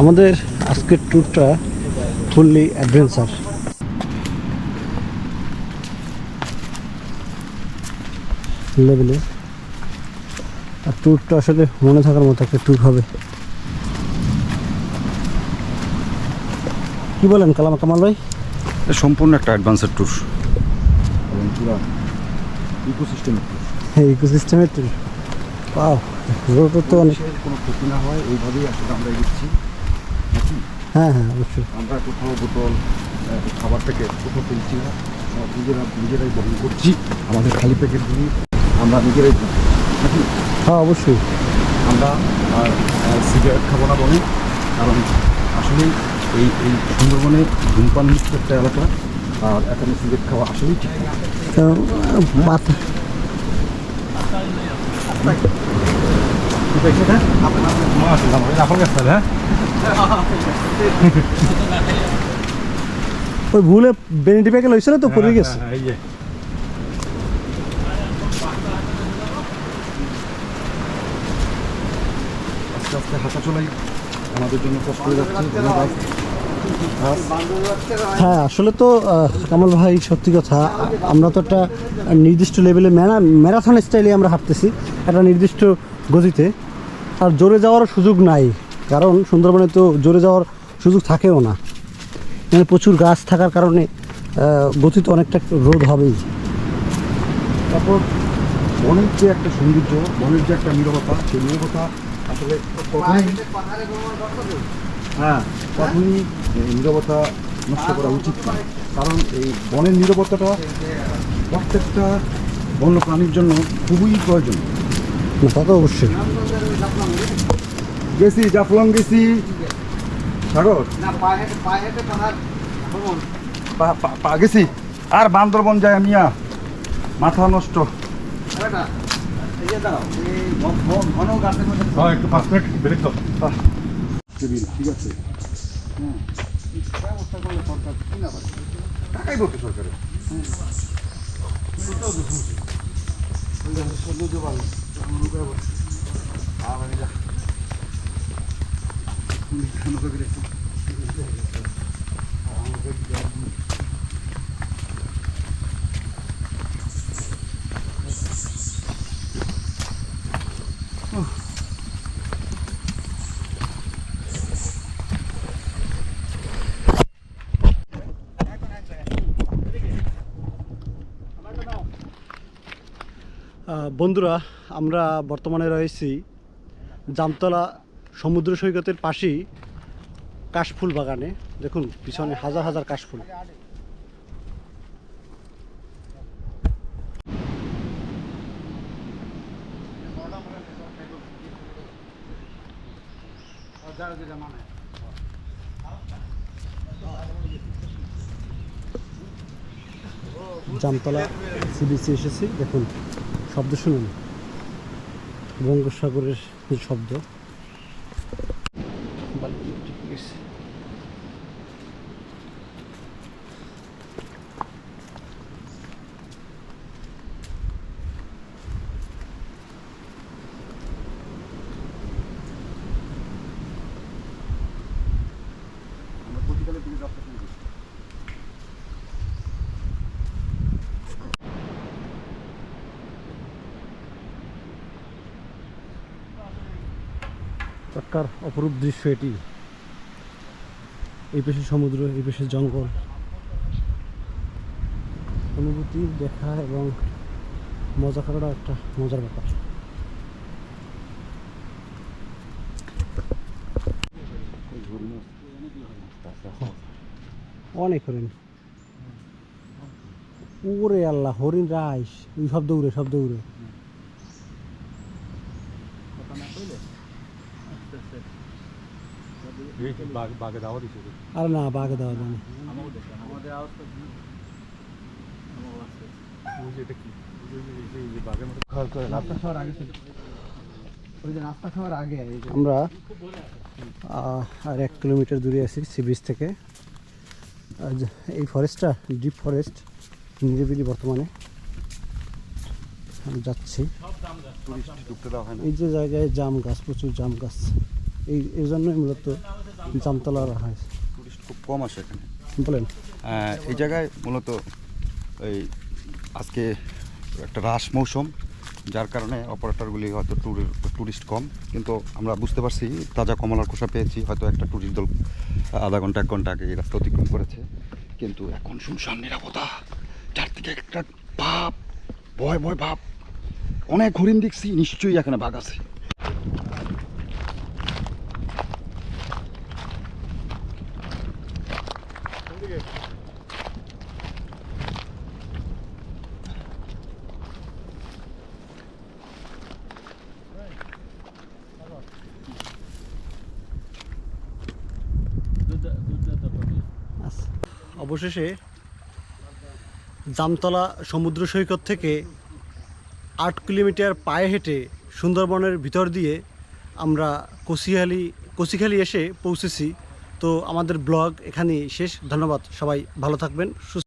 আমাদের আজকের ট্যুরটা ফুললি অ্যাডভেঞ্চার লেভেলে আর ট্যুরটা আসলে মনে থাকার মতো একটা ট্যুর হবে। কি বলেন কালাম কামাল ভাই? সম্পূর্ণ একটা অ্যাডভান্সের ট্যুর এবং পুরো ইকোসিস্টেম হ্যাঁ ইকোসিস্টেমের ট্যুর পাও তো অনেক কোনো ক্ষতি না হয় এইভাবেই আসলে আমরা এগোচ্ছি। হ্যাঁ হ্যাঁ অবশ্যই। আমরা কোথাও বোতল খাবার প্যাকেট কোথাও পেয়েছি না। নিজেরা নিজেরাই বহন করছি। আমাদের খালি প্যাকেটগুলি আমরা নিজেরাই হ্যাঁ অবশ্যই। আমরা আর সিগারেট খাব না বলে কারণ আসলেই এই এই সুন্দরবনে ধূমপান মুক্ত একটা এলাকা আর এখানে সিগারেট খাওয়া আসলেই ঠিক ওই ভুলে বেনিটি প্যাকেল হয়েছিল তো? পড়ে গেছে। আস্তে আস্তে হাঁটা চলাই। আমাদের জন্য কষ্ট হয়ে যাচ্ছে। হ্যাঁ আসলে তো কামাল ভাই সত্যি কথা আমরা তো একটা নির্দিষ্ট লেভেলে ম্যারাথন স্টাইলে আমরা হাঁটতেছি। একটা নির্দিষ্ট গতিতে। আর জোরে যাওয়ার সুযোগ নাই। কারণ সুন্দরবনে তো জোরে যাওয়ার সুযোগ থাকেও না। এখানে প্রচুর গাছ থাকার কারণে গতি তো অনেকটা রোধ হবেই। তারপর বনের যে একটা সৌন্দর্য, বনের যে একটা নীরবতা, সেই নীরবতা আসলে হ্যাঁ কখনই এই নীরবতা নষ্ট করা উচিত না। কারণ এই বনের নীরবতাটা প্রত্যেকটা বন্য প্রাণীর জন্য খুবই প্রয়োজন না, তা তো অবশ্যই। গেছি জাফলং গেছি। সাগর? পা- গেছি। আর বান্দরবন যায় মিয়া মাথা নষ্ট। একটু পাঁচ মিনিট ব্রেক দাও। ঠিক আছে। হ্যাঁ সরকার কি না পারে টাকাই বলতে সরকারের আহ, বন্ধুরা, আমরা বর্তমানে রয়েছি জামতলা সমুদ্র সৈকতের পাশেই কাশফুল বাগানে। দেখুন, পিছনে হাজার হাজার কাশফুল। জামতলা সিবিসি এসেছি, দেখুন। শব্দ শুনুন। বঙ্গোপসাগরের শব্দ চটকার অপরূপ দৃশ্য এটি। এই পেশে সমুদ্র, এই পেশে জঙ্গল। অনুভূতি, দেখা এবং মজা করাটা একটা মজার ব্যাপার। অনেক হরিণ। ওরে আল্লাহ, হরিণ রাইস। ওই শব্দ উড়ে শব্দ উড়ে বাঘে দাওয়া দিছে আর না বাঘে দেওয়া যাবে না। এটা কি? বাঘের মতো। আমরা আর এক কিলোমিটার দূরে আছি সি বিচ থেকে। এই ফরেস্টটা ডিপ ফরেস্ট নিরিবিলি বর্তমানে। আমি যাচ্ছি। হয় এই যে জায়গায় জাম গাছ প্রচুর জাম গাছ। এই এই জন্যই মূলত জামতলা রাখা হয়েছে টুরিস্ট খুব কম আসে এখানে। বলেন। এই জায়গায় মূলত এই আজকে একটা রাস মৌসুম যার কারণে অপারেটরগুলি হয়তো ট্যুরের ট্যুরিস্ট কম। কিন্তু আমরা বুঝতে পারছি তাজা কমলার খোসা পেয়েছি হয়তো একটা ট্যুরিস্ট দল আধা ঘণ্টা এক ঘণ্টা আগে এই রাস্তা অতিক্রম করেছে। কিন্তু এখন শুনশান নিরাপত্তা চারদিকে একটা ভাব ভয় ভয় ভাব অনেক হরিণ দেখছি নিশ্চয়ই এখানে বাঘ আছে। অবশেষে জামতলা সমুদ্র সৈকত থেকে আট কিলোমিটার পায়ে হেঁটে সুন্দরবনের ভিতর দিয়ে আমরা কচিহালি কচিখালি এসে পৌঁছেছি। তো আমাদের ব্লগ এখানেই শেষ। ধন্যবাদ সবাই ভালো থাকবেন সুস্থ